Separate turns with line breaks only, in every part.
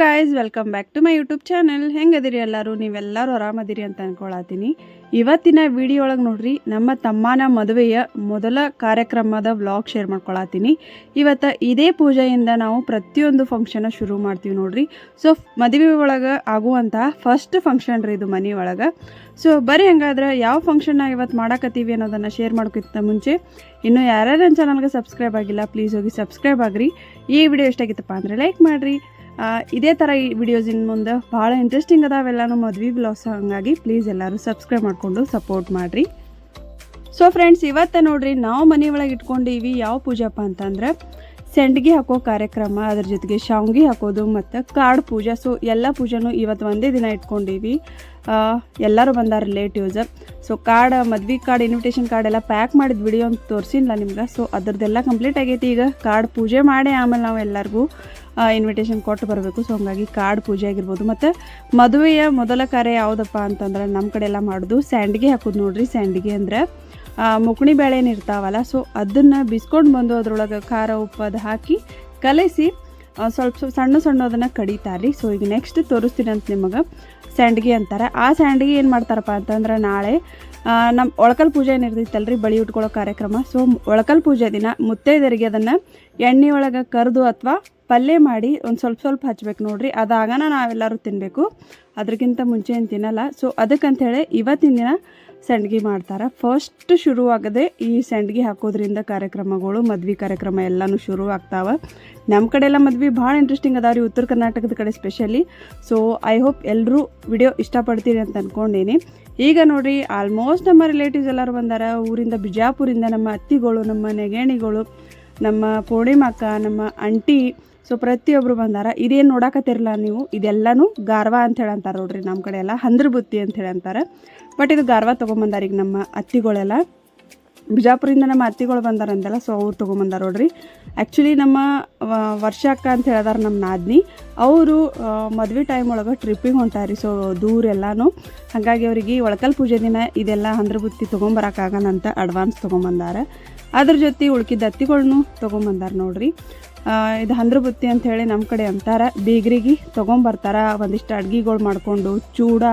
Guys welcome back to my YouTube channel ಹೆಂಗದಿರಿ ಎಲ್ಲರೂ? ನೀವೆಲ್ಲರೂ ಆರಾಮದಿರಿ ಅಂತ ಅನ್ಕೊಳತೀನಿ ಇವತ್ತಿನ ವಿಡಿಯೋ ಒಳಗೆ ನೋಡ್ರಿ, ನಮ್ಮ ತಮ್ಮನ ಮದುವೆಯ ಮೊದಲ ಕಾರ್ಯಕ್ರಮದ ವ್ಲಾಗ್ ಶೇರ್ ಮಾಡ್ಕೊಳತೀನಿ ಇವತ್ತು ಇದೇ ಪೂಜೆಯಿಂದ ನಾವು ಪ್ರತಿಯೊಂದು ಫಂಕ್ಷನ್ ಶುರು ಮಾಡ್ತೀವಿ ನೋಡ್ರಿ. ಸೊ ಮದುವೆ ಒಳಗೆ ಆಗುವಂತಹ ಫಸ್ಟ್ ಫಂಕ್ಷನ್ ರೀ ಇದು ಮನೆ ಒಳಗೆ. ಸೊ ಬರೀ ಹಂಗಾದ್ರೆ ಯಾವ ಫಂಕ್ಷನ್ನ ಇವತ್ತು ಮಾಡಕತ್ತೀವಿ ಅನ್ನೋದನ್ನು ಶೇರ್ ಮಾಡೋಕ್ಕಿಂತ ಮುಂಚೆ, ಇನ್ನು ಯಾರ್ಯಾರು ನನ್ನ ಚಾನಲ್ಗೆ ಸಬ್ಸ್ಕ್ರೈಬ್ ಆಗಿಲ್ಲ ಪ್ಲೀಸ್ ಹೋಗಿ ಸಬ್ಸ್ಕ್ರೈಬ್ ಆಗ್ರಿ. ಈ ವಿಡಿಯೋ ಎಷ್ಟಾಗಿತ್ತಪ್ಪ ಅಂದರೆ ಲೈಕ್ ಮಾಡಿರಿ. ಇದೇ ಥರ ಈ ವಿಡಿಯೋಸ್ ಇನ್ನು ಮುಂದೆ ಭಾಳ ಇಂಟ್ರೆಸ್ಟಿಂಗ್ ಅದಾವೆಲ್ಲನೂ ಮದ್ವೆ ಬ್ಲಾಗ್ಸ್ ಹಂಗಾಗಿ ಪ್ಲೀಸ್ ಎಲ್ಲರೂ ಸಬ್ಸ್ಕ್ರೈಬ್ ಮಾಡಿಕೊಂಡು ಸಪೋರ್ಟ್ ಮಾಡಿರಿ. ಸೊ ಫ್ರೆಂಡ್ಸ್ ಇವತ್ತು ನೋಡ್ರಿ ನಾವು ಮನೆ ಒಳಗೆ ಇಟ್ಕೊಂಡಿವಿ ಯಾವ ಪೂಜಪ್ಪ ಅಂತಂದ್ರೆ ಸೆಂಡ್ಗಿ ಹಾಕೋ ಕಾರ್ಯಕ್ರಮ, ಅದ್ರ ಜೊತೆಗೆ ಶಾವ್ಗಿ ಹಾಕೋದು ಮತ್ತು ಕಾರ್ಡ್ ಪೂಜೆ. ಸೊ ಎಲ್ಲ ಪೂಜೆನೂ ಇವತ್ತು ಒಂದೇ ದಿನ ಇಟ್ಕೊಂಡಿವಿ. ಎಲ್ಲರೂ ಬಂದ ರಿಲೇಟಿವ್ಸ್ ಸೊ ಕಾರ್ಡ್ ಮದ್ವೆ ಕಾರ್ಡ್ ಇನ್ವಿಟೇಷನ್ ಕಾರ್ಡ್ ಎಲ್ಲ ಪ್ಯಾಕ್ ಮಾಡಿದ ವಿಡಿಯೋ ಅಂತ ತೋರಿಸಿಲ್ಲ ನಿಮ್ಗೆ. ಸೊ ಅದ್ರದ್ದೆಲ್ಲ ಕಂಪ್ಲೀಟ್ ಆಗೈತಿ. ಈಗ ಕಾರ್ಡ್ ಪೂಜೆ ಮಾಡಿ ಆಮೇಲೆ ನಾವು ಎಲ್ಲರಿಗೂ ಇನ್ವಿಟೇಷನ್ ಕೊಟ್ಟು ಬರಬೇಕು. ಸೊ ಹಂಗಾಗಿ ಕಾರ್ಡ್ ಪೂಜೆ ಆಗಿರ್ಬೋದು. ಮತ್ತು ಮದುವೆಯ ಮೊದಲ ಕಾರ್ಯ ಯಾವುದಪ್ಪ ಅಂತಂದ್ರೆ ನಮ್ಮ ಕಡೆ ಎಲ್ಲ ಮಾಡೋದು ಸ್ಯಾಂಡ್ಗೆ ಹಾಕೋದು ನೋಡ್ರಿ. ಸ್ಯಾಂಡ್ಗೆ ಅಂದರೆ ಮುಕುಣಿ ಬೇಳೆ ಏನು ಇರ್ತಾವಲ್ಲ ಸೊ ಅದನ್ನು ಬಿಸ್ಕೊಂಡು ಬಂದು ಅದರೊಳಗೆ ಖಾರ, ಉಪ್ಪು ಅದು ಹಾಕಿ ಕಲಸಿ ಸ್ವಲ್ಪ ಸ್ವಲ್ಪ ಸಣ್ಣ ಸಣ್ಣದನ್ನು ಕಡಿತಾರೆ ಸೊ ಈಗ ನೆಕ್ಸ್ಟ್ ತೋರಿಸ್ತೀನಿ ಅಂತ ನಿಮಗೆ ಸ್ಯಾಂಡ್ಗಿ ಅಂತಾರೆ. ಆ ಸ್ಯಾಂಡ್ಗಿ ಏನು ಮಾಡ್ತಾರಪ್ಪ ಅಂತಂದ್ರೆ ನಾಳೆ ನಮ್ಮ ಒಳಕಲ್ ಪೂಜೆ ಏನು ರೀ ಬಳಿ ಉಟ್ಕೊಳ್ಳೋ ಕಾರ್ಯಕ್ರಮ. ಸೊ ಒಳಕಲ್ ಪೂಜೆ ದಿನ ಮುತ್ತೈದರಿಗೆ ಅದನ್ನು ಎಣ್ಣೆ ಒಳಗೆ ಕರೆದು ಅಥವಾ ಪಲ್ಯ ಮಾಡಿ ಒಂದು ಸ್ವಲ್ಪ ಸ್ವಲ್ಪ ಹಚ್ಬೇಕು ನೋಡ್ರಿ. ಅದಾಗನ ನಾವೆಲ್ಲರೂ ತಿನ್ನಬೇಕು ಅದಕ್ಕಿಂತ ಮುಂಚೆ ಏನು ತಿನ್ನಲ್ಲ. ಸೊ ಅದಕ್ಕಂಥೇಳಿ ಇವತ್ತಿನ ದಿನ ಸಂಡ್ಗಿ ಮಾಡ್ತಾರೆ. ಫಸ್ಟ್ ಶುರುವಾಗದೆ ಈ ಸಂಡ್ಗಿ ಹಾಕೋದ್ರಿಂದ ಕಾರ್ಯಕ್ರಮಗಳು, ಮದ್ವೆ ಕಾರ್ಯಕ್ರಮ ಎಲ್ಲನೂ ಶುರು ಆಗ್ತಾವೆ. ನಮ್ಮ ಕಡೆ ಎಲ್ಲ ಮದ್ವೆ ಭಾಳ ಇಂಟ್ರೆಸ್ಟಿಂಗ್ ಅದಾವ್ರಿ. ಉತ್ತರ ಕರ್ನಾಟಕದ ಕಡೆ ಸ್ಪೆಷಲಿ ಸೊ ಐ ಹೋಪ್ ಎಲ್ಲರೂ ವಿಡಿಯೋ ಇಷ್ಟಪಡ್ತೀರಿ ಅಂತ ಅಂದ್ಕೊಂಡೇನಿ ಈಗ ನೋಡ್ರಿ ಆಲ್ಮೋಸ್ಟ್ ನಮ್ಮ ರಿಲೇಟಿವ್ಸ್ ಎಲ್ಲರೂ ಬಂದಾರ. ಊರಿಂದ ಬಿಜಾಪುರಿಂದ ನಮ್ಮ ಅತ್ತಿಗಳು, ನಮ್ಮ ನೆಗೇಣಿಗಳು, ನಮ್ಮ ಪೂರ್ಣಿಮಕ್ಕ, ನಮ್ಮ ಅಂಟಿ ಸೊ ಪ್ರತಿಯೊಬ್ಬರು ಬಂದಾರ, ಇದೇನು ನೋಡಕತ್ತಿರಲ್ಲ ನೀವು? ಇದೆಲ್ಲನೂ ಗಾರ್ವಾ ಅಂತ ಹೇಳ ಅಂತಾರೆ ನೋಡ್ರಿ ನಮ್ಮ ಕಡೆ ಎಲ್ಲ. ಹಂದ್ರ ಬುತ್ತಿ ಅಂತ ಹೇಳಿ ಅಂತಾರೆ. ಬಟ್ ಇದು ಗಾರ್ವಾ ತೊಗೊಂಬಂದಾರ ಈಗ ನಮ್ಮ ಅತ್ತಿಗಳೆಲ್ಲ. ಬಿಜಾಪುರಿಂದ ನಮ್ಮ ಅತ್ತಿಗಳು ಬಂದಾರಂತಲ್ಲ ಸೊ ಅವ್ರು ತೊಗೊಂಬಂದಾರ ನೋಡ್ರಿ. ಆ್ಯಕ್ಚುಲಿ ನಮ್ಮ ವರ್ಷ ಅಕ್ಕ ಅಂತ ಹೇಳಿದಾರೆ ನಮ್ಮ ನಾದ್ನಿ. ಅವರು ಮದುವೆ ಟೈಮ್ ಒಳಗೆ ಟ್ರಿಪ್ಪಿಗೆ ಹೊಂಟಾರಿ ಸೊ ದೂರ ಎಲ್ಲಾನು. ಹಾಗಾಗಿ ಅವರಿಗೆ ಒಳಕಲ್ ಪೂಜೆ ದಿನ ಇದೆಲ್ಲ ಹಂದ್ರ ಬುತ್ತಿ ತೊಗೊಂಬರಕ್ಕಾಗಲ್ಲ ಅಂತ ಅಡ್ವಾನ್ಸ್ ತೊಗೊಂಬಂದಾರ. ಅದ್ರ ಜೊತೆ ಉಳ್ಕಿದ ಅತ್ತಿಗಳನ್ನೂ ತೊಗೊಂಬಂದಾರ ನೋಡ್ರಿ. ಇದು ಹಂದ್ರ ಬುತ್ತಿ ಅಂತ ಹೇಳಿ ನಮ್ಮ ಕಡೆ ಅಂತಾರೆ. ಬೀಗರಿಗೆ ತೊಗೊಂಬರ್ತಾರ. ಒಂದಿಷ್ಟು ಅಡ್ಗೆಗಳು ಮಾಡಿಕೊಂಡು ಚೂಡ,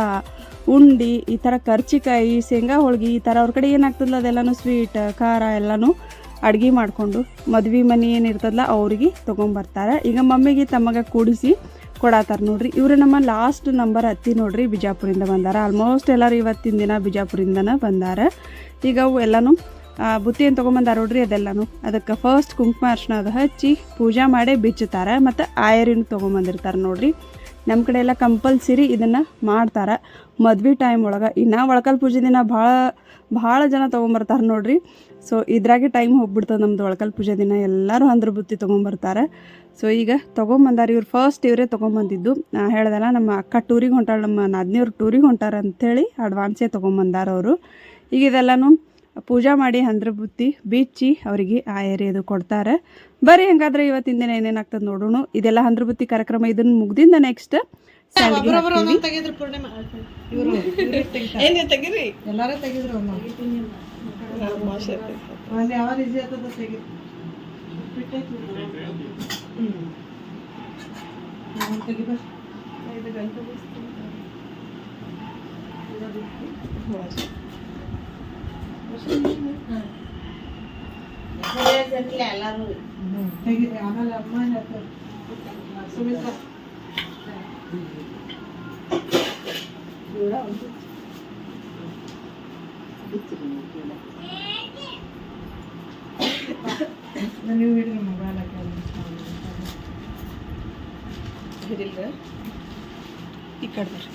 ಉಂಡಿ, ಈ ಥರ ಕರ್ಚಿಕಾಯಿ, ಶೇಂಗಾ ಹೋಳ್ಗೆ, ಈ ಥರ ಅವ್ರ ಕಡೆ ಏನಾಗ್ತದಲ್ಲ ಅದೆಲ್ಲನೂ ಸ್ವೀಟ್ ಖಾರ ಎಲ್ಲನೂ ಅಡ್ಗೆ ಮಾಡಿಕೊಂಡು ಮದ್ವೆ ಮನೆ ಏನಿರ್ತದಲ್ಲ ಅವ್ರಿಗೆ ತೊಗೊಂಬರ್ತಾರೆ. ಈಗ ಮಮ್ಮಿಗೆ ತಮ್ಮಗ ಕೂಡಿಸಿ ಕೊಡಾತಾರೆ ನೋಡ್ರಿ. ಇವರು ನಮ್ಮ ಲಾಸ್ಟ್ ನಂಬರ್ ಹತ್ತಿ ನೋಡ್ರಿ ಬಿಜಾಪುರಿಂದ ಬಂದಾರ. ಆಲ್ಮೋಸ್ಟ್ ಎಲ್ಲರೂ ಇವತ್ತಿನ ದಿನ ಬಿಜಾಪುರಿಂದನೇ ಬಂದಾರ. ಈಗ ಅವು ಎಲ್ಲನೂ ಬುತ್ತಿ ಏನು ತೊಗೊಂಬಂದಾರ ನೋಡ್ರಿ ಅದೆಲ್ಲನೂ. ಅದಕ್ಕೆ ಫಸ್ಟ್ ಕುಂಕುಮ ಅರ್ಶನ ಅದು ಹಚ್ಚಿ ಪೂಜಾ ಮಾಡಿ ಬಿಚ್ಚುತ್ತಾರೆ ಮತ್ತು ಆಯರಿನ ತೊಗೊಂಬಂದಿರ್ತಾರೆ ನೋಡ್ರಿ. ನಮ್ಮ ಕಡೆ ಎಲ್ಲ ಕಂಪಲ್ಸರಿ ಇದನ್ನು ಮಾಡ್ತಾರೆ. ಮದ್ವೆ ಟೈಮ್ ಒಳಗೆ. ಇನ್ನು ಒಳಕಲ್ ಪೂಜೆ ದಿನ ಭಾಳ ಭಾಳ ಜನ ತೊಗೊಂಬರ್ತಾರೆ ನೋಡ್ರಿ. ಸೊ ಇದ್ರಾಗೆ ಟೈಮ್ ಹೋಗ್ಬಿಡ್ತದೆ ನಮ್ಮದು ಒಳಕಲ್ ಪೂಜೆ ದಿನ. ಎಲ್ಲರೂ ಅಂದ್ರ ಬುತ್ತಿ ತೊಗೊಂಬರ್ತಾರೆ. ಸೊ ಈಗ ತೊಗೊಂಬಂದಾರ ಇವ್ರು ಫಸ್ಟ್ ಇವರೇ ತೊಗೊಂಬಂದಿದ್ದು. ನಾ ಹೇಳ್ದಲ್ಲ ನಮ್ಮ ಅಕ್ಕ ಟೂರಿಗೆ ಹೊಂಟಾಳೆ, ನಮ್ಮ ನಾದಿನಿಯವ್ರು ಟೂರಿಗೆ ಹೊಂಟಾರ ಅಂಥೇಳಿ ಅಡ್ವಾನ್ಸೇ ತೊಗೊಂಬಂದಾರ ಅವರು. ಈಗ ಇದೆಲ್ಲನೂ ಪೂಜಾ ಮಾಡಿ ಅಂದ್ರ ಬುತ್ತಿ ಬಿಚ್ಚಿ ಅವರಿಗೆ ಆ ಏರಿಯಾದು ಕೊಡ್ತಾರೆ. ಬರೀ ಹಂಗಾದ್ರೆ ಇವತ್ತಿನ ದಿನ ಏನೇನಾಗ್ತದೆ ನೋಡೋಣ. ಇದೆಲ್ಲ ಅಂದ್ರ ಬುತ್ತಿ ಕಾರ್ಯಕ್ರಮ ಇದನ್ನ ಮುಗ್ದಿಂದ ನೆಕ್ಸ್ಟ್
ತೆಗಿದ್ರು ಆಮೇಲೆ ಅಮ್ಮ ಹೇಳ್ತಾರೆ ಸುಮಿತ್ರಾ ನೀವು ಹಿಡಿದು ಮೊಬೈಲ್
ಹಿಡಿಲ್ರ
ಈ ಕಡೆ ಬರ್ರಿ.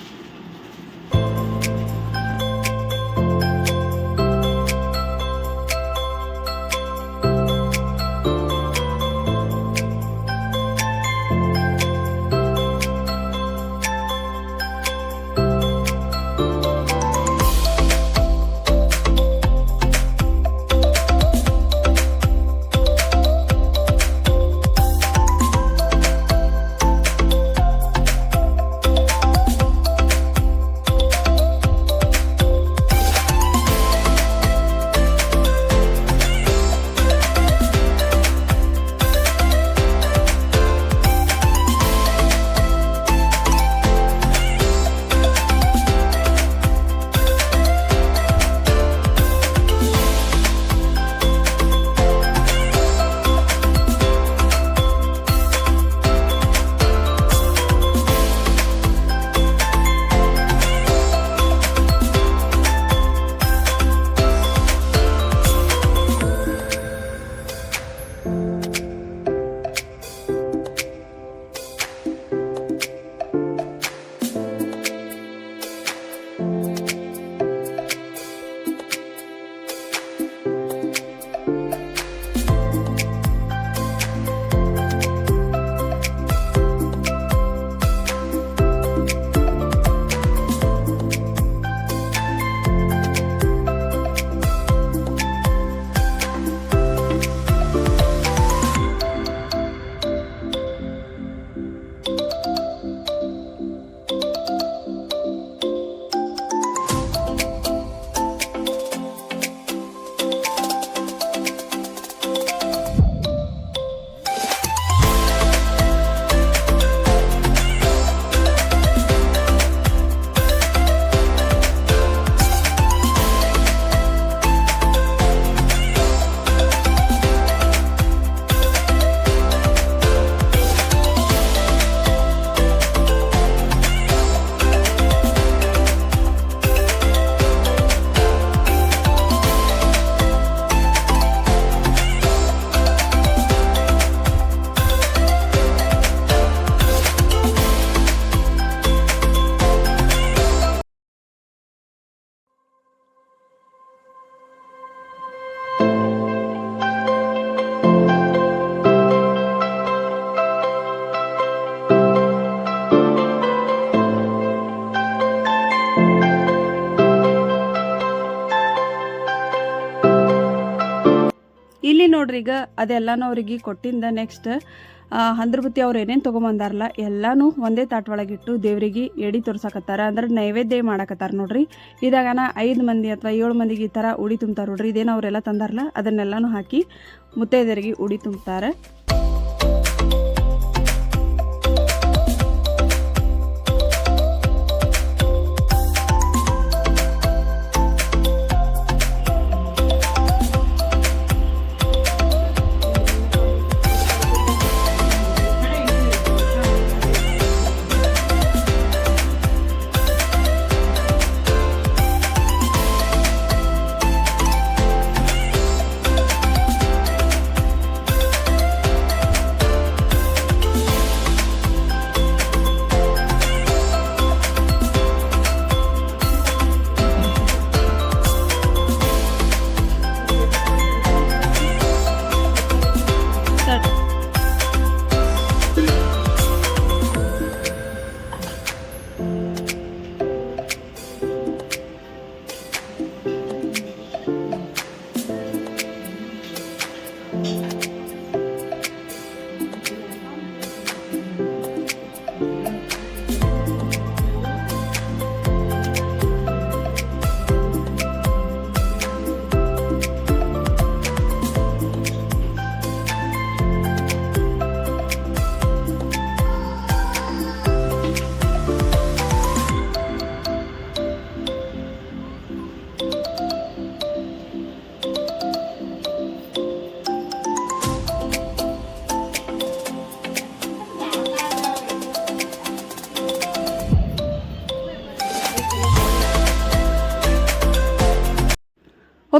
ನೋಡ್ರಿ ಈಗ ಅದೆಲ್ಲನೂ ಅವ್ರಿಗೆ ಕೊಟ್ಟಿಂದ ನೆಕ್ಸ್ಟ್ ಹಂದ್ರಬುತ್ತಿ ಅವ್ರು ಏನೇನು ತೊಗೊಂಬಂದಾರಲ್ಲ ಎಲ್ಲನೂ ಒಂದೇ ತಾಟ್ ಒಳಗಿಟ್ಟು ದೇವ್ರಿಗೆ ಎಡಿ ತೋರ್ಸಕತ್ತಾರ, ಅಂದ್ರೆ ನೈವೇದ್ಯ ಮಾಡಕತ್ತಾರ ನೋಡ್ರಿ. ಇದಾಗನ ಐದು ಮಂದಿ ಅಥವಾ ಏಳು ಮಂದಿಗೆ ಈ ಥರ ಉಡಿ ತುಂಬ್ತಾರೆ ನೋಡ್ರಿ, ಇದೇನು ಅವರೆಲ್ಲ ತಂದಾರಲ್ಲ ಅದನ್ನೆಲ್ಲನೂ ಹಾಕಿ ಮುತ್ತೈದೆಯರಿಗೆ ಉಡಿ ತುಂಬ್ತಾರೆ.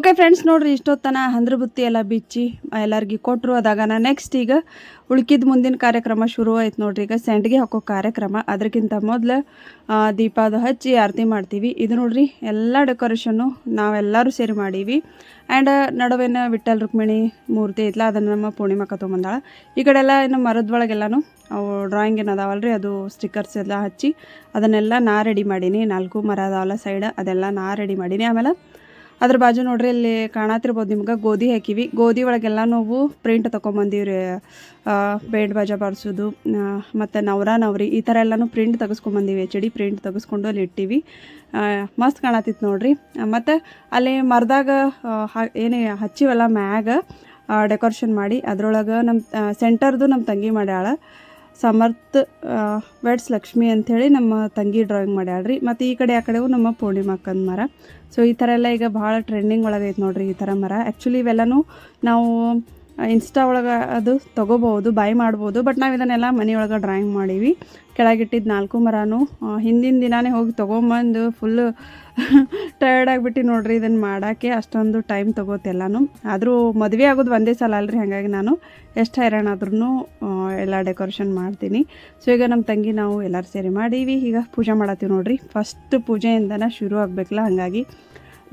ಓಕೆ ಫ್ರೆಂಡ್ಸ್ ನೋಡ್ರಿ, ಇಷ್ಟೊತ್ತನ ಹಂದ್ರ ಬುತ್ತಿ ಎಲ್ಲ ಬಿಚ್ಚಿ ಎಲ್ಲರಿಗೆ ಕೊಟ್ಟರು ಅದಾಗನ ನೆಕ್ಸ್ಟ್ ಈಗ ಉಳ್ಕಿದ ಮುಂದಿನ ಕಾರ್ಯಕ್ರಮ ಶುರು ಆಯ್ತು ನೋಡ್ರಿ. ಈಗ ಸೆಂಡ್ಗೆ ಹಾಕೋ ಕಾರ್ಯಕ್ರಮ. ಅದಕ್ಕಿಂತ ಮೊದಲು ದೀಪ ಅದು ಹಚ್ಚಿ ಆರತಿ ಮಾಡ್ತೀವಿ. ಇದು ನೋಡ್ರಿ, ಎಲ್ಲ ಡೆಕೋರೇಷನ್ನು ನಾವೆಲ್ಲರೂ ಸೇರಿ ಮಾಡೀವಿ. ಆ್ಯಂಡ್ ನಡುವಿನ ವಿಠಲ್ ರುಕ್ಮಿಣಿ ಮೂರ್ತಿ ಐತ್ಲ, ಅದನ್ನು ನಮ್ಮ ಪೂರ್ಣಿಮಾ ತೊಗೊಂಬಂದಾಳ. ಈ ಕಡೆ ಎಲ್ಲ ಇನ್ನು ಮರದೊಳಗೆಲ್ಲನೂ ಅವು ಡ್ರಾಯಿಂಗ್ ಏನು ಅದು ಸ್ಟಿಕ್ಕರ್ಸ್ ಎಲ್ಲ ಹಚ್ಚಿ ಅದನ್ನೆಲ್ಲ ನಾ ರೆಡಿ ಮಾಡೀನಿ. ನಾಲ್ಕು ಮರ ಅದಾವಲ್ಲ ಸೈಡ್ ಅದೆಲ್ಲ ನಾ ರೆಡಿ ಮಾಡೀನಿ. ಆಮೇಲೆ ಅದ್ರ ಬಾಜು ನೋಡ್ರಿ ಇಲ್ಲಿ ಕಾಣತಿರ್ಬೋದು ನಿಮ್ಗೆ ಗೋಧಿ ಹಾಕಿವಿ. ಗೋಧಿ ಒಳಗೆಲ್ಲ ನಾವು ಪ್ರಿಂಟ್ ರೀ ಬೇಡ್ ಬಾಜ ಬಾರಿಸೋದು ಮತ್ತು ನವರ ನವರಿ, ಈ ಥರ ಎಲ್ಲನೂ ಪ್ರಿಂಟ್ ತೆಗೆಸ್ಕೊಂಬಂದೀವಿ. ಎಚ್ ಡಿ ಪ್ರಿಂಟ್ ತೆಗೆಸ್ಕೊಂಡು ಅಲ್ಲಿ ಇಟ್ಟಿವಿ. ಮಸ್ತ್ ಕಾಣತಿತ್ತು ನೋಡ್ರಿ. ಮತ್ತು ಅಲ್ಲಿ ಮರದಾಗ ಏನು ಹಚ್ಚಿವಲ್ಲ ಮ್ಯಾಗ ಡೆಕೋರೇಷನ್ ಮಾಡಿ, ಅದ್ರೊಳಗೆ ನಮ್ಮ ಸೆಂಟರ್ದು ನಮ್ಮ ತಂಗಿ ಮಾಡ್ಯಾಳ. ಸಮರ್ಥ ವೆಡ್ಸ್ ಲಕ್ಷ್ಮಿ ಅಂಥೇಳಿ ನಮ್ಮ ತಂಗಿ ಡ್ರಾಯಿಂಗ್ ಮಾಡ್ಯಾಳ್ರಿ. ಮತ್ತು ಈ ಕಡೆ ಆ ಕಡೆಗೂ ನಮ್ಮ ಪೂರ್ಣಿಮಾಕ್ಕನ ಮರ. ಸೊ ಈ ಥರ ಎಲ್ಲ ಈಗ ಭಾಳ ಟ್ರೆಂಡಿಂಗ್ ಒಳಗೈತೆ ನೋಡ್ರಿ ಈ ಥರ ಮರ. ಆ್ಯಕ್ಚುಲಿ ಇವೆಲ್ಲನೂ ನಾವು ಇನ್ಸ್ಟಾ ಒಳಗೆ ಅದು ತೊಗೋಬೋದು ಬೈ ಮಾಡ್ಬೋದು. ಬಟ್ ನಾವು ಇದನ್ನೆಲ್ಲ ಮನೆಯೊಳಗೆ ಡ್ರಾಯಿಂಗ್ ಮಾಡೀವಿ. ಕೆಳಗಿಟ್ಟಿದ್ದು ನಾಲ್ಕು ಮರನೂ ಹಿಂದಿನ ದಿನಾನೇ ಹೋಗಿ ತೊಗೊಂಬಂದು ಫುಲ್ಲು ಟಯರ್ಡ್ ಆಗಿಬಿಟ್ಟು ನೋಡ್ರಿ ಇದನ್ನು ಮಾಡೋಕ್ಕೆ ಅಷ್ಟೊಂದು ಟೈಮ್ ಎಲ್ಲನೂ. ಆದರೂ ಮದುವೆ ಆಗೋದು ಒಂದೇ ಸಲ ಅಲ್ರಿ, ಹಾಗಾಗಿ ನಾನು ಎಷ್ಟು ಹೈರಾಣ ಆದ್ರೂ ಎಲ್ಲ ಡೆಕೋರೇಷನ್ ಮಾಡ್ತೀನಿ. ಸೊ ಈಗ ನಮ್ಮ ತಂಗಿ ನಾವು ಎಲ್ಲರೂ ಸೇರಿ ಮಾಡೀವಿ. ಈಗ ಪೂಜೆ ಮಾಡತ್ತೀವಿ ನೋಡ್ರಿ. ಫಸ್ಟ್ ಪೂಜೆಯಿಂದನೇ ಶುರು ಆಗಬೇಕಲ್ಲ, ಹಾಗಾಗಿ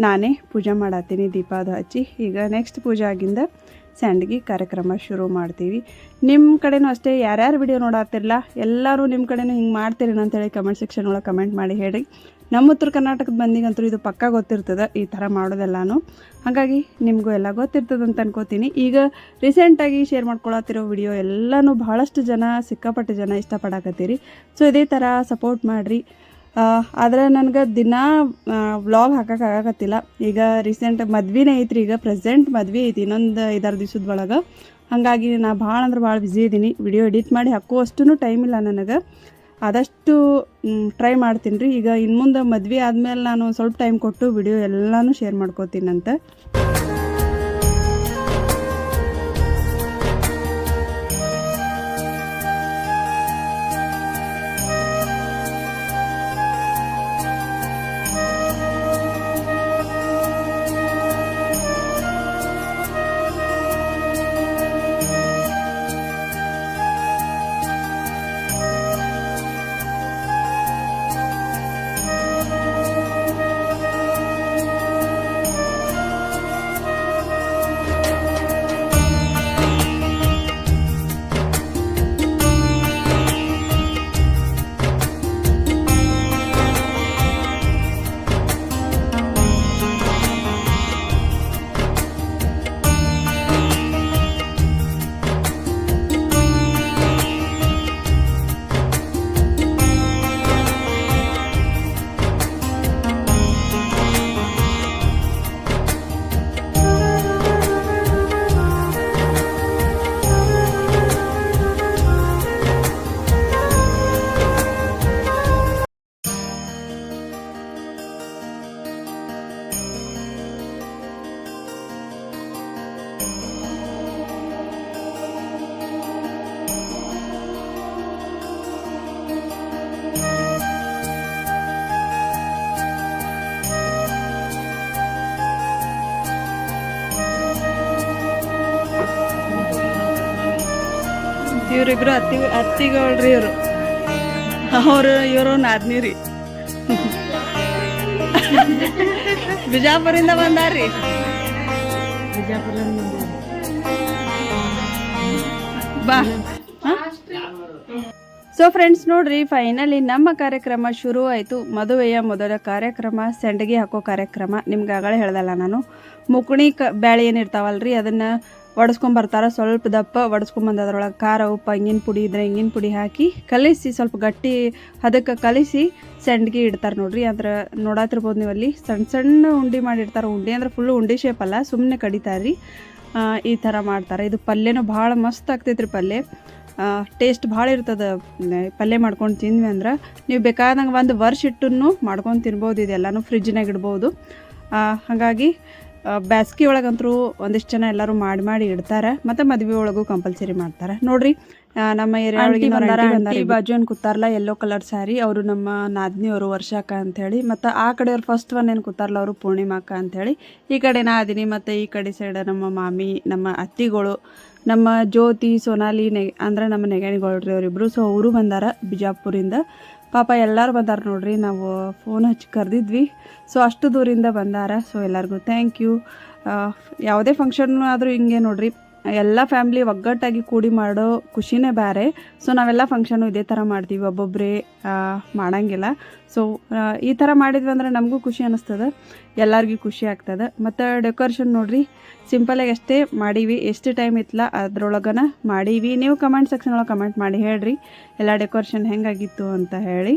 ನಾನೇ ಪೂಜೆ ಮಾಡತ್ತೀನಿ ದೀಪ ಅದು ಹಚ್ಚಿ. ಈಗ ನೆಕ್ಸ್ಟ್ ಪೂಜೆ ಆಗಿಂದ ಸ್ಯಾಂಡ್ಗಿ ಕಾರ್ಯಕ್ರಮ ಶುರು ಮಾಡ್ತೀವಿ. ನಿಮ್ಮ ಕಡೆನೂ ಅಷ್ಟೇ, ಯಾರ್ಯಾರು ವಿಡಿಯೋ ನೋಡಾತಿರಲ್ಲ ಎಲ್ಲರೂ ನಿಮ್ಮ ಕಡೆನೂ ಹಿಂಗೆ ಮಾಡ್ತೀರಿ ಅಂತೇಳಿ ಕಮೆಂಟ್ ಸೆಕ್ಷನ್ ಒಳಗೆ ಕಮೆಂಟ್ ಮಾಡಿ ಹೇಳಿ ನಮ್ಮ ಉತ್ತರ ಕರ್ನಾಟಕದ ಮಂದಿಗಂತೂ ಇದು ಪಕ್ಕಾ ಗೊತ್ತಿರ್ತದೆ, ಈ ಥರ ಮಾಡೋದೆಲ್ಲನೂ. ಹಾಗಾಗಿ ನಿಮಗೂ ಎಲ್ಲ ಗೊತ್ತಿರ್ತದೆ ಅಂತ ಅನ್ಕೋತೀನಿ. ಈಗ ರೀಸೆಂಟಾಗಿ ಶೇರ್ ಮಾಡ್ಕೊಳತ್ತಿರೋ ವಿಡಿಯೋ ಎಲ್ಲನೂ ಭಾಳಷ್ಟು ಜನ, ಸಿಕ್ಕಾಪಟ್ಟೆ ಜನ ಇಷ್ಟಪಡಕತ್ತೀರಿ. ಸೊ ಇದೇ ಥರ ಸಪೋರ್ಟ್ ಮಾಡಿರಿ. ಆದರೆ ನನಗೆ ದಿನ ವ್ಲಾಗ್ ಹಾಕಕ್ಕೆ ಆಗಕತ್ತಿಲ್ಲ. ಈಗ ರೀಸೆಂಟ್ ಮದ್ವೆನೇ ಐತ್ರಿ, ಈಗ ಪ್ರೆಸೆಂಟ್ ಮದ್ವೆ ಐತಿ, ಇನ್ನೊಂದು ಐದಾರು ದಿವ್ಸದ ಒಳಗೆ. ಹಾಗಾಗಿ ನಾ ಭಾಳ ಅಂದ್ರೆ ಭಾಳ ಬ್ಯುಸಿ ಇದ್ದೀನಿ ವಿಡಿಯೋ ಎಡಿಟ್ ಮಾಡಿ ಹಾಕುವಷ್ಟು ಟೈಮ್ ಇಲ್ಲ ನನಗೆ. ಆದಷ್ಟು ಟ್ರೈ ಮಾಡ್ತೀನಿ ರೀ ಈಗ ಇನ್ನು ಮುಂದೆ ಮದ್ವೆ ಆದಮೇಲೆ ನಾನು ಸ್ವಲ್ಪ ಟೈಮ್ ಕೊಟ್ಟು ವಿಡಿಯೋ ಎಲ್ಲನೂ ಶೇರ್ ಮಾಡ್ಕೋತೀನಂತೆ. ಇವರಿಬ್ರು ಅತ್ತಿ, ಅತ್ತಿಗಳ್ರಿ ಇವರು. ಅವರು, ಇವರು ನಾದ್ನಿ ರೀ. ಬಿಜಾಪುರಿಂದ ಬಂದಾರ್ರಿ. ಬಾ. ಸೊ ಫ್ರೆಂಡ್ಸ್ ನೋಡ್ರಿ ಫೈನಲಿ ನಮ್ಮ ಕಾರ್ಯಕ್ರಮ ಶುರು ಆಯಿತು. ಮದುವೆಯ ಮೊದಲ ಕಾರ್ಯಕ್ರಮ, ಸೆಂಡಗಿ ಹಾಕೋ ಕಾರ್ಯಕ್ರಮ. ನಿಮ್ಗೆ ಆಗಲೇ ಹೇಳ್ದಲ್ಲ ನಾನು. ಮುಕುಣಿ ಕ ಬ್ಯಾಳೆ ಏನಿರ್ತಾವಲ್ರಿ ಅದನ್ನು ಒಡಸ್ಕೊಂಬರ್ತಾರೆ ಸ್ವಲ್ಪ ದಪ್ಪ ಒಡಸ್ಕೊಂಬಂದು ಅದ್ರೊಳಗೆ ಖಾರ, ಉಪ್ಪು, ಹಿಂಗಿನ ಪುಡಿ ಇದ್ರೆ ಹಿಂಗಿನ ಪುಡಿ ಹಾಕಿ ಕಲಿಸಿ, ಸ್ವಲ್ಪ ಗಟ್ಟಿ ಅದಕ್ಕೆ ಕಲಿಸಿ ಸಂಡ್ಗಿ ಇಡ್ತಾರೆ ನೋಡ್ರಿ. ಅಂದ್ರೆ ನೋಡತ್ತಿರ್ಬೋದು ನೀವು ಅಲ್ಲಿ ಸಣ್ಣ ಸಣ್ಣ ಉಂಡೆ ಮಾಡಿರ್ತಾರೆ. ಉಂಡೆ ಅಂದ್ರೆ ಫುಲ್ ಉಂಡೆ ಶೇಪ್ ಅಲ್ಲ ಸುಮ್ಮನೆ ಕಡಿತಾರೆ ರೀ ಈ ಥರ ಮಾಡ್ತಾರೆ. ಇದು ಪಲ್ಯನೂ ಭಾಳ ಮಸ್ತ್ ಆಗ್ತೈತ್ರಿ ಪಲ್ಯ. ಟೇಸ್ಟ್ ಭಾಳ ಇರ್ತದೆ. ಪಲ್ಯ ಮಾಡ್ಕೊಂಡು ತಿಂದ್ವಿ ಅಂದ್ರೆ ನೀವು ಬೇಕಾದಂಗೆ ಒಂದು ವರ್ಷ ಇಟ್ಟು ಮಾಡ್ಕೊಂಡು ತಿನ್ಬೋದು. ಇದೆಲ್ಲನೂ ಫ್ರಿಜ್ನಾಗ ಇಡ್ಬೋದು. ಹಾಗಾಗಿ ಬ್ಯಾಸ್ಗೆ ಒಳಗಂತರೂ ಒಂದಿಷ್ಟು ಜನ ಎಲ್ಲರೂ ಮಾಡಿ ಮಾಡಿ ಇಡ್ತಾರೆ ಮತ್ತೆ ಮದುವೆ ಒಳಗೂ ಕಂಪಲ್ಸರಿ ಮಾಡ್ತಾರೆ. ನೋಡ್ರಿ ನಮ್ಮ ಏರಿಯಾ ಬಾಜು ಏನು ಕೂತಾರಲ್ಲ ಯೆಲ್ಲೋ ಕಲರ್ ಸ್ಯಾರಿ ಅವರು ನಮ್ಮ ನಾದ್ನಿಯವರು ವರ್ಷಾಕ ಹೇಳಿ ಮತ್ತೆ ಆ ಕಡೆಯವ್ರು ಫಸ್ಟ್ ಒನ್ ಏನು ಕೂತಾರಲ್ಲ ಅವರು ಪೂರ್ಣಿಮಾಕ ಹೇಳಿ ಈ ಕಡೆ ನಾದಿನಿ ಮತ್ತೆ ಮತ್ತು ಈ ಕಡೆ ಸೈಡ್ ನಮ್ಮ ಮಾಮಿ ನಮ್ಮ ಅತ್ತಿಗಳು ನಮ್ಮ ಜ್ಯೋತಿ ಸೋನಾಲಿ ನೆ ಅಂದ್ರೆ ನಮ್ಮ ನೆಗಣಿಗಳ್ರಿ ಅವರಿಬ್ರು. ಸೊ ಅವರು ಬಂದಾರ ಬಿಜಾಪುರಿಂದ. ಪಾಪ ಎಲ್ಲರೂ ಬಂದಾರ ನೋಡ್ರಿ, ನಾವು ಫೋನ್ ಹಚ್ಚಿ ಕರೆದಿದ್ವಿ. ಸೊ ಅಷ್ಟು ದೂರಿಂದ ಬಂದಾರ. ಸೊ ಎಲ್ಲರಿಗೂ ಥ್ಯಾಂಕ್ ಯು ಯಾವುದೇ ಫಂಕ್ಷನ್ ಆದರೂ ಹಿಂಗೆ ನೋಡ್ರಿ, ಎಲ್ಲ ಫ್ಯಾಮ್ಲಿ ಒಗ್ಗಟ್ಟಾಗಿ ಕೂಡಿ ಮಾಡೋ ಖುಷಿನೇ ಬೇರೆ ಸೊ ನಾವೆಲ್ಲ ಫಂಕ್ಷನು ಇದೇ ಥರ ಮಾಡ್ತೀವಿ ಒಬ್ಬೊಬ್ಬರೇ ಮಾಡೋಂಗಿಲ್ಲ. ಸೊ ಈ ಥರ ಮಾಡಿದ್ವಿ ಅಂದರೆ ನಮಗೂ ಖುಷಿ ಅನ್ನಿಸ್ತದೆ ಎಲ್ಲರಿಗೂ ಖುಷಿ ಆಗ್ತದೆ. ಮತ್ತು ಡೆಕೋರೇಷನ್ ನೋಡ್ರಿ ಸಿಂಪಲಾಗಿ ಅಷ್ಟೇ ಮಾಡೀವಿ. ಎಷ್ಟು ಟೈಮ್ ಇತ್ತಲ್ಲ ಅದ್ರೊಳಗನ ಮಾಡೀವಿ. ನೀವು ಕಮೆಂಟ್ ಸೆಕ್ಷನ್ ಒಳಗೆ ಕಮೆಂಟ್ ಮಾಡಿ ಹೇಳ್ರಿ, ಎಲ್ಲ ಡೆಕೋರೇಷನ್ ಹೆಂಗಾಗಿತ್ತು ಅಂತ ಹೇಳಿ.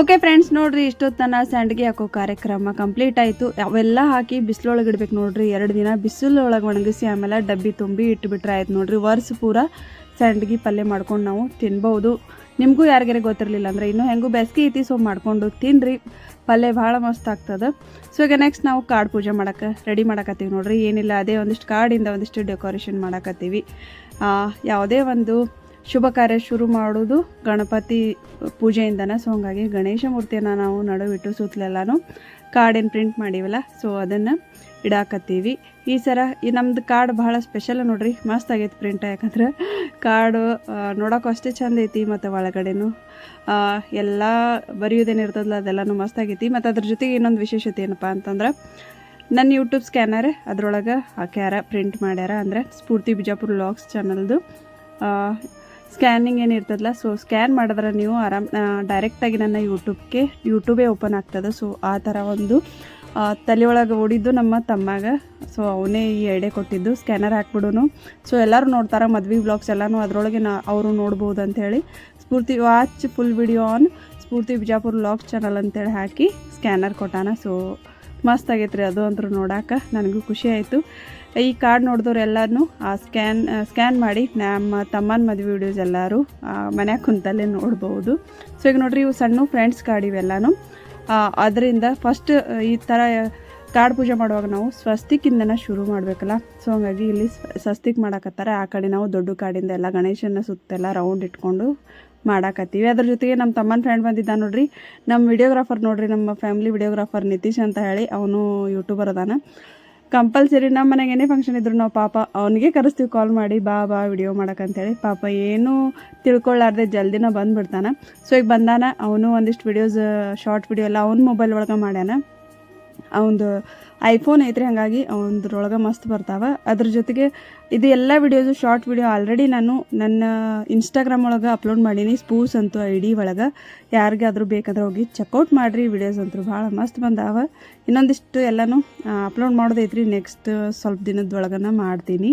ಓಕೆ ಫ್ರೆಂಡ್ಸ್ ನೋಡ್ರಿ ಇಷ್ಟೊತ್ತನ ಸ್ಯಾಂಡ್ಗೆ ಹಾಕೋ ಕಾರ್ಯಕ್ರಮ ಕಂಪ್ಲೀಟ್ ಆಯಿತು. ಅವೆಲ್ಲ ಹಾಕಿ ಬಿಸಿಲೊಳಗೆ ಇಡ್ಬೇಕು ನೋಡ್ರಿ. ಎರಡು ದಿನ ಬಿಸಿಲೊಳಗೆ ಒಣಗಿಸಿ ಆಮೇಲೆ ಡಬ್ಬಿ ತುಂಬಿ ಇಟ್ಬಿಟ್ರೆ ಆಯ್ತು ನೋಡ್ರಿ. ವರ್ಸ್ ಪೂರ ಸ್ಯಾಂಡ್ಗಿ ಪಲ್ಯ ಮಾಡ್ಕೊಂಡು ನಾವು ತಿನ್ಬೋದು. ನಿಮಗೂ ಯಾರಿಗಾರ ಗೊತ್ತಿರಲಿಲ್ಲ ಅಂದರೆ ಇನ್ನೂ ಹೆಂಗೂ ಬೇಸಿಗೆ ಐತಿ ಸೊ ಮಾಡ್ಕೊಂಡು ತಿನ್ನಿರಿ ಪಲ್ಯ ಭಾಳ ಮಸ್ತ್ ಆಗ್ತದೆ. ಸೊ ಈಗ ನೆಕ್ಸ್ಟ್ ನಾವು ಕಾಡು ಪೂಜೆ ಮಾಡೋಕೆ ರೆಡಿ ಮಾಡಕತ್ತೀವಿ ನೋಡ್ರಿ. ಏನಿಲ್ಲ, ಅದೇ ಒಂದಿಷ್ಟು ಕಾಡಿಂದ ಒಂದಿಷ್ಟು ಡೆಕೋರೇಷನ್ ಮಾಡಕತ್ತೀವಿ. ಯಾವುದೇ ಒಂದು ಶುಭ ಕಾರ್ಯ ಶುರು ಮಾಡೋದು ಗಣಪತಿ ಪೂಜೆಯಿಂದನೇ. ಸೊ ಹಂಗಾಗಿ ಗಣೇಶ ಮೂರ್ತಿಯನ್ನು ನಾವು ನಡುವಿಟ್ಟು ಸುತ್ತಲೆಲ್ಲನೂ ಕಾರ್ಡೇನು ಪ್ರಿಂಟ್ ಮಾಡೀವಲ್ಲ ಸೊ ಅದನ್ನು ಇಡಾಕತ್ತೀವಿ. ಈ ಸರ, ಈ ನಮ್ದು ಕಾರ್ಡ್ ಭಾಳ ಸ್ಪೆಷಲ್ ನೋಡ್ರಿ, ಮಸ್ತ್ ಆಗೈತೆ ಪ್ರಿಂಟ್ ಯಾಕಂದ್ರೆ ಕಾರ್ಡು ನೋಡೋಕೆ ಅಷ್ಟೇ ಚಂದ ಐತಿ, ಮತ್ತು ಒಳಗಡೆನೂ ಎಲ್ಲ ಬರೆಯೋದೇನು ಇರ್ತದಲ್ಲ, ಅದೆಲ್ಲನೂ ಮಸ್ತ್ ಆಗೈತಿ. ಮತ್ತು ಅದ್ರ ಜೊತೆಗೆ ಇನ್ನೊಂದು ವಿಶೇಷತೆ ಏನಪ್ಪ ಅಂತಂದ್ರೆ, ನನ್ನ ಯೂಟ್ಯೂಬ್ ಸ್ಕ್ಯಾನರ್ ಅದರೊಳಗೆ ಹಾಕ್ಯಾರ ಪ್ರಿಂಟ್ ಮಾಡ್ಯಾರ. ಅಂದರೆ ಸ್ಫೂರ್ತಿ ಬಿಜಾಪುರ ಲಾಗ್ಸ್ ಚಾನಲ್ದು ಸ್ಕ್ಯಾನಿಂಗ್ ಏನು ಇರ್ತದಲ್ಲ ಸೊ ಸ್ಕ್ಯಾನ್ ಮಾಡಿದ್ರೆ ನೀವು ಆರಾಮ್ ಡೈರೆಕ್ಟಾಗಿ ನನ್ನ ಯೂಟ್ಯೂಬ್ಗೆ ಯೂಟ್ಯೂಬೇ ಓಪನ್ ಆಗ್ತದೆ. ಸೊ ಆ ಥರ ಒಂದು ತಲೆ ಒಳಗೆ ಓಡಿದ್ದು ನಮ್ಮ ತಮ್ಮಾಗ. ಸೊ ಅವನೇ ಈ ಎಡೆ ಕೊಟ್ಟಿದ್ದು. ಸ್ಕ್ಯಾನರ್ ಹಾಕ್ಬಿಡೋನು. ಸೊ ಎಲ್ಲರೂ ನೋಡ್ತಾರೆ, ಮದ್ವೆ ಬ್ಲಾಗ್ಸ್ ಎಲ್ಲನೂ. ಅದರೊಳಗೆ ನಾ, ಅವರು ನೋಡ್ಬೋದು ಅಂಥೇಳಿ Spoorthi watch full video on Spoorthi Bijapur blogs channel ಅಂತೇಳಿ ಹಾಕಿ ಸ್ಕ್ಯಾನರ್ ಕೊಟ್ಟಾನ. ಸೊ ಮಸ್ತ್ ಆಗೈತೆ ರೀ ಅದು ಅಂತೂ ನೋಡಾಕ ನನಗೂ ಖುಷಿ ಆಯಿತು. ಈ ಕಾರ್ಡ್ ನೋಡಿದವ್ರು ಎಲ್ಲರೂ ಆ ಸ್ಕ್ಯಾನ್ ಸ್ಕ್ಯಾನ್ ಮಾಡಿ ನಮ್ಮ ತಮ್ಮನ ಮದುವೆ ವಿಡಿಯೋಸ್ ಎಲ್ಲರೂ ಮನ್ಯಾಗ ಕುಂತಲ್ಲೇ ನೋಡ್ಬೋದು. ಸೊ ಈಗ ನೋಡ್ರಿ ಇವು ಸಣ್ಣ ಫ್ರೆಂಡ್ಸ್ ಕಾರ್ಡ್ ಇವೆಲ್ಲನೂ. ಅದರಿಂದ ಫಸ್ಟ್ ಈ ಥರ ಕಾರ್ಡ್ ಪೂಜೆ ಮಾಡುವಾಗ ನಾವು ಸ್ವಸ್ತಿಕಿಂದನೇ ಶುರು ಮಾಡಬೇಕಲ್ಲ. ಸೊ ಹಾಗಾಗಿ ಇಲ್ಲಿ ಸ್ವ- ಸ್ವಸ್ತಿಕ್ ಮಾಡಾಕತ್ತಾರೆ. ಆ ಕಡೆ ನಾವು ದೊಡ್ಡ ಕಾಡಿಂದ ಎಲ್ಲ ಗಣೇಶನ ಸುತ್ತೆಲ್ಲ ರೌಂಡ್ ಇಟ್ಕೊಂಡು ಮಾಡಾಕತ್ತೀವಿ. ಅದ್ರ ಜೊತೆಗೆ ನಮ್ಮ ತಮ್ಮನ ಫ್ರೆಂಡ್ ಬಂದಿದ್ದ ನೋಡ್ರಿ. ನಮ್ಮ ವಿಡಿಯೋಗ್ರಾಫರ್ ನೋಡ್ರಿ, ನಮ್ಮ ಫ್ಯಾಮಿಲಿ ವಿಡಿಯೋಗ್ರಾಫರ್ ನಿತೀಶ್ ಅಂತ ಹೇಳಿ ಅವನು ಯೂಟ್ಯೂಬರ್ ಅದಾನ. ಕಂಪಲ್ಸರಿ ನಮ್ಮ ಮನೆಗೆ ಏನೇ ಫಂಕ್ಷನ್ ಇದ್ರು ನಾವು ಪಾಪ ಅವನಿಗೆ ಕರೆಸ್ತೀವಿ ಕಾಲ್ ಮಾಡಿ, ಬಾ ಬಾ ವಿಡಿಯೋ ಮಾಡಕ್ಕಂತೇಳಿ ಪಾಪ ಏನೂ ತಿಳ್ಕೊಳ್ಳಾರ್ದೆ ಜಲ್ದಿನ ಬಂದುಬಿಡ್ತಾನೆ. ಸೊ ಈಗ ಬಂದಾನ. ಅವನು ಒಂದಿಷ್ಟು ವಿಡಿಯೋಸ್ ಶಾರ್ಟ್ ವಿಡಿಯೋ ಎಲ್ಲ ಅವ್ನ ಮೊಬೈಲ್ ಒಳಗೆ ಮಾಡ್ಯಾನ. ಅವಂದು ಐಫೋನ್ ಐತ್ರಿ, ಹಾಗಾಗಿ ಒಂದ್ರೊಳಗೆ ಮಸ್ತ್ ಬರ್ತಾವೆ. ಅದ್ರ ಜೊತೆಗೆ ಇದು ಎಲ್ಲ ವಿಡಿಯೋಸು ಶಾರ್ಟ್ ವಿಡಿಯೋ ಆಲ್ರೆಡಿ ನಾನು ನನ್ನ ಇನ್ಸ್ಟಾಗ್ರಾಮ್ ಒಳಗೆ ಅಪ್ಲೋಡ್ ಮಾಡೀನಿ. ಸ್ಪೂಸ್ ಅಂತೂ ಐ ಡಿ ಒಳಗೆ. ಯಾರಿಗಾದ್ರೂ ಬೇಕಾದ್ರೆ ಹೋಗಿ ಚೆಕ್ಔಟ್ ಮಾಡಿರಿ. ವಿಡಿಯೋಸ್ ಅಂತೂ ಭಾಳ ಮಸ್ತ್ ಬಂದಾವ. ಇನ್ನೊಂದಿಷ್ಟು ಎಲ್ಲನೂ ಅಪ್ಲೋಡ್ ಮಾಡೋದೈತ್ರಿ. ನೆಕ್ಸ್ಟ್ ಸ್ವಲ್ಪ ದಿನದೊಳಗನ ಮಾಡ್ತೀನಿ.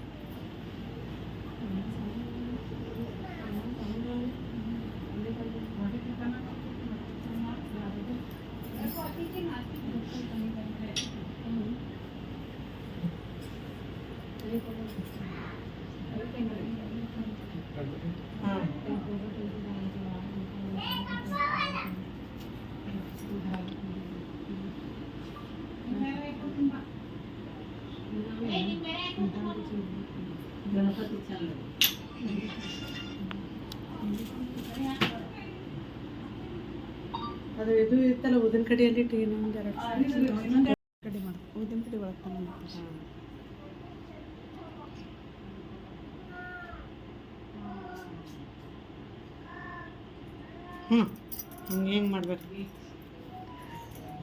ಗಣಪತಿ ಚಂದ
ಅದು ಇದು ಇತ್ತಲ್ಲ ಉದಿನ ಕಡೆಯಲ್ಲಿ ಟೀ ಇನ್ನೊಂದು ಎರಡು
ಕಡೆ ಮಾಡಿ. ಊದಿನ ಕಡೆ ಒಳಗೆ
ಹ್ಞೂ ಹಿಂಗೆ ಹೆಂಗೆ ಮಾಡ್ಬೇಕು?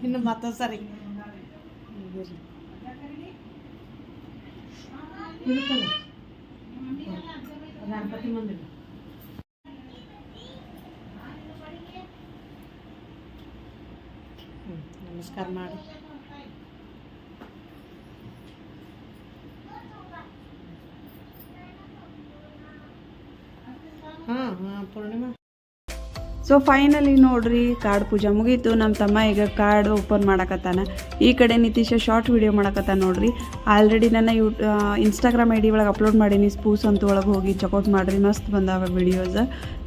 ಇನ್ನು ಮತ್ತೊಂದು ಸರಿ ಗಣಪತಿ ಮಂದಿರ. ನಮಸ್ಕಾರ ಮಾಡಿ
ಸೊ ಫೈನಲಿ ನೋಡ್ರಿ ಕಾರ್ಡ್ ಪೂಜೆ ಮುಗೀತು. ನಮ್ಮ ತಮ್ಮ ಈಗ ಕಾರ್ಡ್ ಓಪನ್ ಮಾಡಕತ್ತಾನ. ಈ ಕಡೆ ನಿತೀಶ ಶಾರ್ಟ್ ವಿಡಿಯೋ ಮಾಡಕತ್ತಾನ ನೋಡ್ರಿ. ಆಲ್ರೆಡಿ ನನ್ನ ಯೂ ಇನ್ಸ್ಟಾಗ್ರಾಮ್ ಐ ಡಿ ಒಳಗೆ ಅಪ್ಲೋಡ್ ಮಾಡೀನಿ. ಸ್ಪೂಸ್ ಅಂತ ಒಳಗೆ ಹೋಗಿ ಚೆಕ್ಔಟ್ ಮಾಡಿರಿ. ಮಸ್ತ್ ಬಂದಾವ ವಿಡಿಯೋಸ್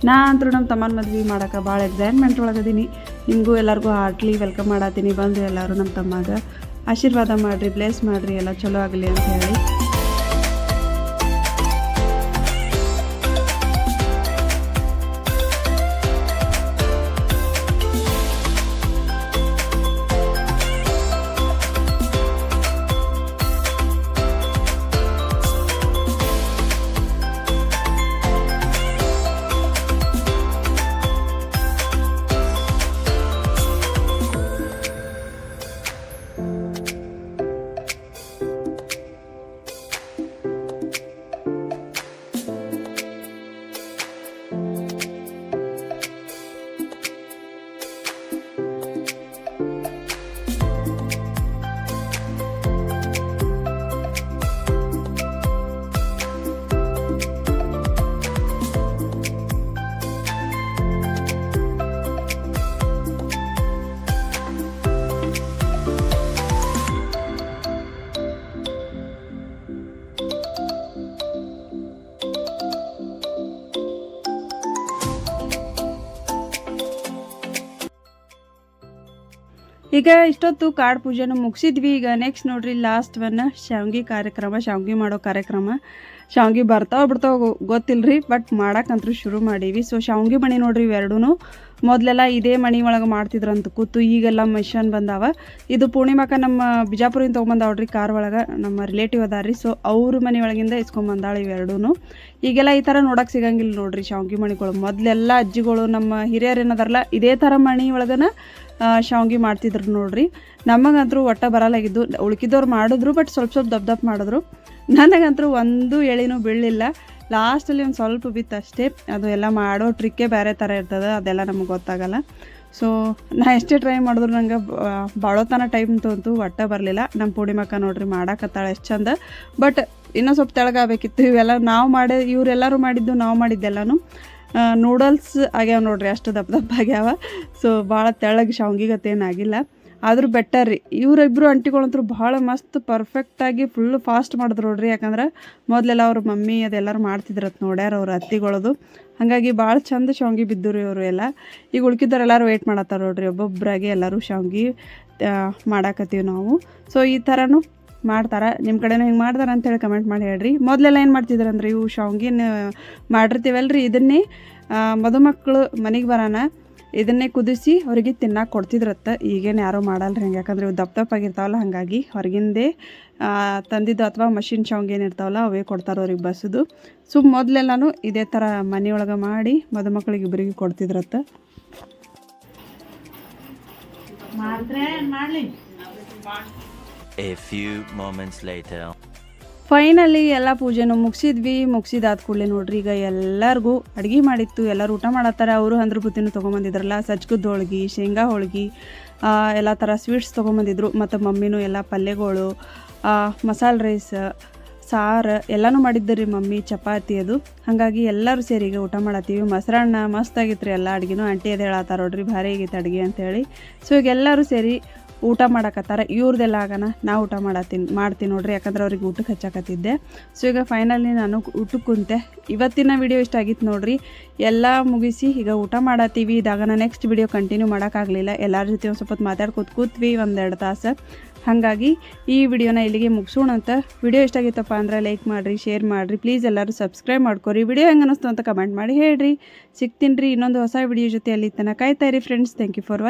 ನಾ ಅಂತೂ ನಮ್ಮ ತಮ್ಮನ ಮದ್ವೆ ಮಾಡಕ್ಕೆ ಭಾಳ ಎಕ್ಸೈಟ್ಮೆಂಟ್ ಒಳಗದೀನಿ ನಿಮಗೂ ಎಲ್ಲರಿಗೂ ಹಾರ್ಟ್ಲಿ ವೆಲ್ಕಮ್ ಮಾಡತ್ತೀನಿ ಬಂದು ಎಲ್ಲರೂ ನಮ್ಮ ತಮ್ಮಗೆ. ಆಶೀರ್ವಾದ ಮಾಡಿರಿ ಬ್ಲೆಸ್ ಮಾಡಿರಿ. ಎಲ್ಲ ಚಲೋ ಆಗಲಿ ಅಂತ ಹೇಳಿ. ಈಗ ಇಷ್ಟೊತ್ತು ಕಾಡ್ ಪೂಜೆನೂ ಮುಗಿಸಿದ್ವಿ. ಈಗ ನೆಕ್ಸ್ಟ್ ನೋಡ್ರಿ ಲಾಸ್ಟ್ ಒನ್ ಶಾವ್ಗಿ ಕಾರ್ಯಕ್ರಮ, ಶಾವ್ಗಿ ಮಾಡೋ ಕಾರ್ಯಕ್ರಮ. ಶಾವ್ಗಿ ಬರ್ತಾವ ಬಿಡ್ತಾವ ಗೊತ್ತಿಲ್ರಿ ಬಟ್ ಮಾಡಕ್ಕಂತೂ ಶುರು ಮಾಡೀವಿ. ಸೊ ಶಾವ್ಗಿ ಮಣಿ ನೋಡ್ರಿ ಇವೆರಡೂ ಮೊದಲೆಲ್ಲ ಇದೇ ಮಣಿ ಒಳಗೆ ಅಂತ ಕೂತು, ಈಗೆಲ್ಲ ಮಿಷನ್ ಬಂದಾವ. ಇದು ಪೂರ್ಣಿಮಾಕ ನಮ್ಮ ಬಿಜಾಪುರಿಂದ ತೊಗೊಂಬಂದಾವ್ರಿ ಕಾರ್ ಒಳಗೆ, ನಮ್ಮ ರಿಲೇಟಿವ್ ಅದಾರ್ರಿ. ಸೊ ಅವ್ರ ಮನೆ ಒಳಗಿಂದ ಇಸ್ಕೊಂಬಂದಾಳ ಇವೆರಡೂ ಈಗೆಲ್ಲ ಈ ಥರ ನೋಡೋಕೆ ಸಿಗಂಗಿಲ್ಲ ನೋಡ್ರಿ ಶಾವ್ಗಿ ಮಣಿಗಳು ಮೊದಲೆಲ್ಲ ಅಜ್ಜಿಗಳು ನಮ್ಮ ಹಿರಿಯರು ಏನದಾರಲ್ಲ, ಇದೇ ಥರ ಮಣಿ ಒಳಗನ ಶಾವ್ಗಿ ಮಾಡ್ತಿದ್ರು ನೋಡ್ರಿ. ನಮಗಂತೂ ಒಟ್ಟ ಬರಲಾಗಿದ್ದು ಉಳ್ಕಿದವ್ರು ಮಾಡಿದ್ರು ಬಟ್ ಸ್ವಲ್ಪ ಸ್ವಲ್ಪ ದಪ್ ದಪ್ ಮಾಡಿದ್ರು. ನನಗಂತೂ ಒಂದು ಎಳಿನೂ ಬೀಳಲಿಲ್ಲ. ಲಾಸ್ಟಲ್ಲಿ ಒಂದು ಸ್ವಲ್ಪ ಬಿತ್ತು ಅಷ್ಟೇ. ಅದು ಎಲ್ಲ ಮಾಡೋ ಟ್ರಿಕ್ಕೇ ಬೇರೆ ಥರ ಇರ್ತದೆ, ಅದೆಲ್ಲ ನಮಗೆ ಗೊತ್ತಾಗಲ್ಲ. ಸೊ ನಾ ಎಷ್ಟೇ ಟ್ರೈ ಮಾಡಿದ್ರು ನಂಗೆ ಬಾಳೋತನ ಟೈಮ್ ತೊಂತು ಒಟ್ಟ ಬರಲಿಲ್ಲ. ನಮ್ಮ ಪೂರ್ಣಿಮಕ್ಕ ನೋಡ್ರಿ ಮಾಡಾಕತ್ತಾಳೆ ಎಷ್ಟು ಚಂದ. ಬಟ್ ಇನ್ನೂ ಸ್ವಲ್ಪ ತೆಳಗಾಗಬೇಕಿತ್ತು. ಇವೆಲ್ಲ ನಾವು ಮಾಡಿ, ಇವರೆಲ್ಲರೂ ಮಾಡಿದ್ದು ನಾವು ಮಾಡಿದ್ದೆಲ್ಲನೂ. ನೂಡಲ್ಸ್ ಆಗ್ಯಾವ ನೋಡ್ರಿ, ಅಷ್ಟು ದಪ್ಪ ದಪ್ಪ ಆಗ್ಯಾವ. ಸೊ ಭಾಳ ತೆಳಗೆ ಶಾವ್ಗಿಗತ್ತೆ ಏನಾಗಿಲ್ಲ ಆದರೂ ಬೆಟರ್ ರೀ. ಇವರಿಬ್ಬರು ಅಂಟಿಗಳಂತೂ ಭಾಳ ಮಸ್ತ್ ಪರ್ಫೆಕ್ಟಾಗಿ ಫುಲ್ ಫಾಸ್ಟ್ ಮಾಡಿದ್ರು ನೋಡ್ರಿ. ಯಾಕಂದ್ರೆ ಮೊದಲೆಲ್ಲ ಅವ್ರ ಮಮ್ಮಿ ಅದೆಲ್ಲರೂ ಮಾಡ್ತಿದ್ರತ್ ನೋಡ್ಯಾರ ಅವ್ರ ಅತ್ತಿಗಳದು. ಹಾಗಾಗಿ ಭಾಳ ಚಂದ ಶಾವ್ಗಿ ಬಿದ್ದರು ಅವರು ಎಲ್ಲ. ಈಗ ಉಳ್ಕಿದ್ದವ್ರು ಎಲ್ಲರೂ ವೆಯ್ಟ್ ಮಾಡತ್ತಾರ ನೋಡ್ರಿ. ಒಬ್ಬೊಬ್ಬರಾಗಿ ಎಲ್ಲರೂ ಶಾವ್ಗಿ ಮಾಡಾಕತ್ತೀವಿ ನಾವು. ಸೊ ಈ ಥರನೂ ಮಾಡ್ತಾರೆ. ನಿಮ್ಮ ಕಡೆನೂ ಹಿಂಗೆ ಮಾಡ್ತಾರೆ ಅಂತೇಳಿ ಕಮೆಂಟ್ ಮಾಡಿ ಹೇಳ್ರಿ. ಮೊದಲೆಲ್ಲ ಏನು ಮಾಡ್ತಿದ್ರು ಅಂದ್ರೆ ಇವು ಶಾವ್ಗಿನ ಮಾಡಿರ್ತೀವಲ್ರಿ ಇದನ್ನೇ ಮದುಮಕ್ಕಳು ಮನೆಗೆ ಬರೋಣ ಇದನ್ನೇ ಕುದಿಸಿ ಅವರಿಗೆ ತಿನ್ನಕ್ಕೆ ಕೊಡ್ತಿದ್ರತ್ತ. ಈಗೇನು ಯಾರೂ ಮಾಡಲ್ರಿ ಹಂಗೆ. ಯಾಕಂದರೆ ಇವು ದಪ್ಪ ದಪ್ಪ ಆಗಿರ್ತಾವಲ್ಲ ಹಾಗಾಗಿ ಹೊರಗಿಂದೇ ತಂದಿದ್ದು ಅಥವಾ ಮಷಿನ್ ಶಾವ್ಗೆ ಏನಿರ್ತಾವಲ್ಲ ಅವೇ ಕೊಡ್ತಾರೆ ಅವ್ರಿಗೆ ಬಸ್ಸದು. ಸೊ ಮೊದಲೆಲ್ಲಾನು ಇದೇ ಥರ ಮನೆಯೊಳಗೆ ಮಾಡಿ ಮದುಮಕ್ಕಳಿಗೆ ಇಬ್ಬರಿಗೆ ಕೊಡ್ತಿದ್ರತ್ತ.
A few moments later.
Finally ಎಲ್ಲ ಪೂಜೆನೂ ಮುಗಿಸಿದ್ವಿ. ಮುಗಿಸಿದಾದ ಕೂಡಲೇ ನೋಡ್ರಿ, ಈಗ ಎಲ್ಲರಿಗೂ ಅಡುಗೆ ಮಾಡಿತ್ತು. ಎಲ್ಲರೂ ಊಟ ಮಾಡತ್ತಾರ. ಅವರು ಹಂದ್ರ ಬುತ್ತಿನೂ ತೊಗೊಂಬಂದಿದ್ರಲ್ಲ. ಸಜ್ಕದ ಹೋಳ್ಗೆ, ಶೇಂಗಾ ಹೋಳ್ಗೆ ಎಲ್ಲ ಥರ ಸ್ವೀಟ್ಸ್ ತೊಗೊಂಬಂದಿದ್ರು. ಮತ್ತು ಮಮ್ಮಿನೂ ಎಲ್ಲ ಪಲ್ಯಗಳು ಮಸಾಲೆ ರೈಸ್ ಸಾರು ಎಲ್ಲನೂ ರೀ ಮಮ್ಮಿ, ಚಪಾತಿ ಅದು. ಹಾಗಾಗಿ ಎಲ್ಲರೂ ಸೇರಿ ಈಗ ಊಟ ಮಾಡತ್ತೀವಿ. ಮೊಸರನ್ನ ಮಸ್ತ್ ಆಗಿತ್ತು ರೀ ಎಲ್ಲ ಅಡುಗೆನೂ. ಆಂಟಿ ಅದು ಹೇಳತ್ತಾರ ನೋಡ್ರಿ, ಭಾರಿ ಆಗೈತೆ ಅಡುಗೆ ಅಂತೇಳಿ. ಸೊ ಈಗ ಎಲ್ಲರೂ ಸೇರಿ ಊಟ ಮಾಡಕತ್ತಾರ. ಇವ್ರದ್ದೆಲ್ಲ ಆಗೋಣ ನಾ ಊಟ ಮಾಡತ್ತೀನಿ, ಮಾಡ್ತೀನಿ ನೋಡ್ರಿ. ಯಾಕಂದ್ರೆ ಅವ್ರಿಗೆ ಊಟಕ್ಕೆ ಹಚ್ಚಕತ್ತಿದ್ದೆ. ಸೊ ಈಗ ಫೈನಲಿ ನಾನು ಊಟಕ್ಕೆ ಕುಂತೆ. ಇವತ್ತಿನ ವಿಡಿಯೋ ಇಷ್ಟ ಆಗಿತ್ತು ನೋಡ್ರಿ. ಎಲ್ಲ ಮುಗಿಸಿ ಈಗ ಊಟ ಮಾಡತ್ತೀವಿ. ಇದಾಗ ನಾನು ನೆಕ್ಸ್ಟ್ ವಿಡಿಯೋ ಕಂಟಿನ್ಯೂ ಮಾಡೋಕ್ಕಾಗಲಿಲ್ಲ. ಎಲ್ಲರ ಜೊತೆ ಒಂದು ಸ್ವಲ್ಪ ಮಾತಾಡಿ ಮಾತಾಡ್ಕೊತ ಕೂತ್ವಿ, ಒಂದೆರಡು ತಾಸು. ಹಾಗಾಗಿ ಈ ವಿಡಿಯೋನ ಇಲ್ಲಿಗೆ ಮುಗಿಸೋಣ ಅಂತ. ವಿಡಿಯೋ ಇಷ್ಟ ಆಗಿತ್ತಪ್ಪ ಅಂದ್ರೆ ಲೈಕ್ ಮಾಡಿರಿ ಶೇರ್ ಮಾಡಿರಿ. ಪ್ಲೀಸ್ ಎಲ್ಲರೂ ಸಬ್ಸ್ಕ್ರೈಬ್ ಮಾಡ್ಕೊರಿ. ವಿಡಿಯೋ ಹೆಂಗೆ ಅನ್ನಿಸ್ತು ಅಂತ ಕಮೆಂಟ್ ಮಾಡಿ ಹೇಳ್ರಿ. ಸಿಗ್ತೀನಿ ರೀ ಇನ್ನೊಂದು ಹೊಸ ವಿಡಿಯೋ ಜೊತೆ ಅಲ್ಲಿ ತನಕ ಕಾಯ್ತಾ ಇರಿ friends thank you for watch